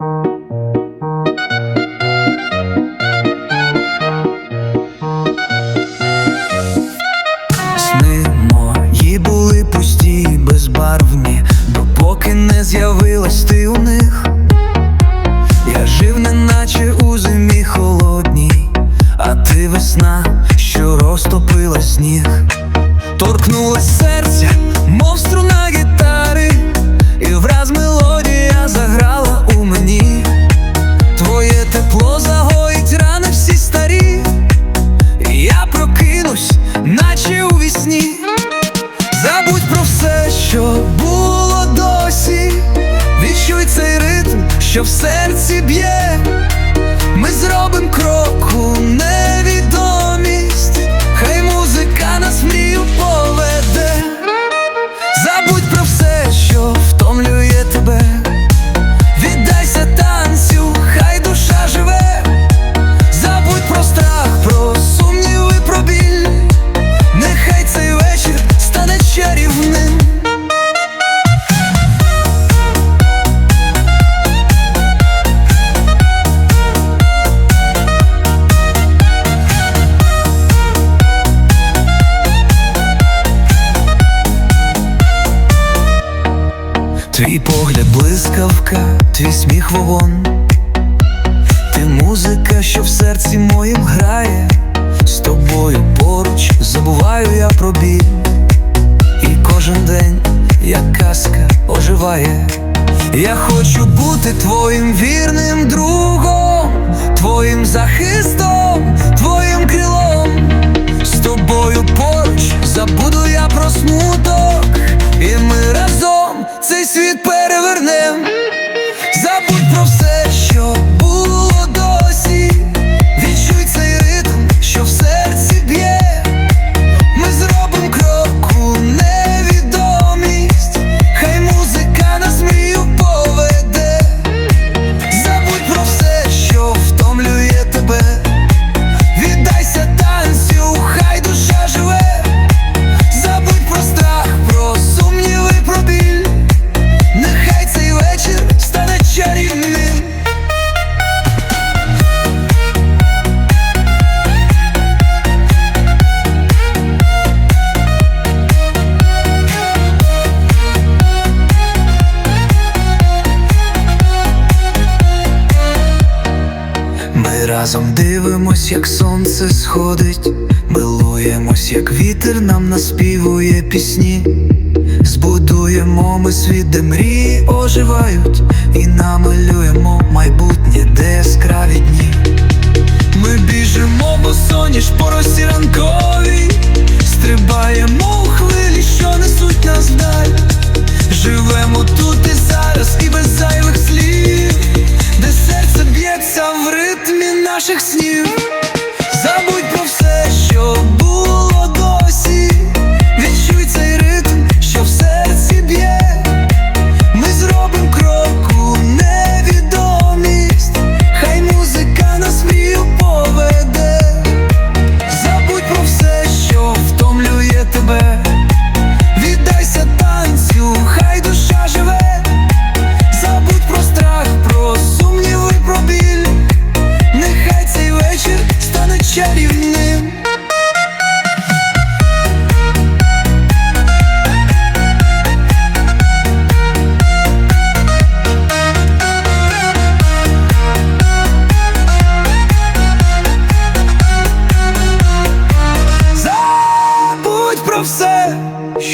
Сни мої були пусті, безбарвні, допоки не з'явилась ти у них. Я жив, неначе у зимі холодній, а ти весна, що в серці б'є. Твій погляд блискавка, твій сміх вогонь. Ти музика, що в серці моїм грає, з тобою поруч забуваю я про біль, і кожен день, як казка, оживає. Я хочу бути твоїм вірним другом, твоїм захистом, твоїм разом дивимось, як сонце сходить, милуємось, як вітер нам наспівує пісні. Збудуємо ми світ, де мрії оживають, і намалюємо майбутнє, де яскраві дні. Ми біжимо, бо соніш по росі наших снів.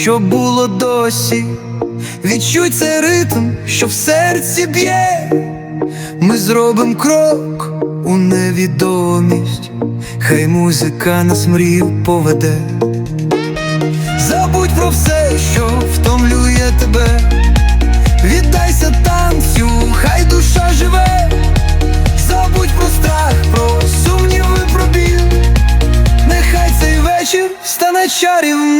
що було досі, відчуй цей ритм, що в серці б'є, ми зробимо крок у невідомість, хай музика нас мрію поведе. Забудь про все, що втомлює тебе, віддайся танцю, хай душа живе, забудь про страх, про сумніви, про біль, нехай цей вечір стане чарівним.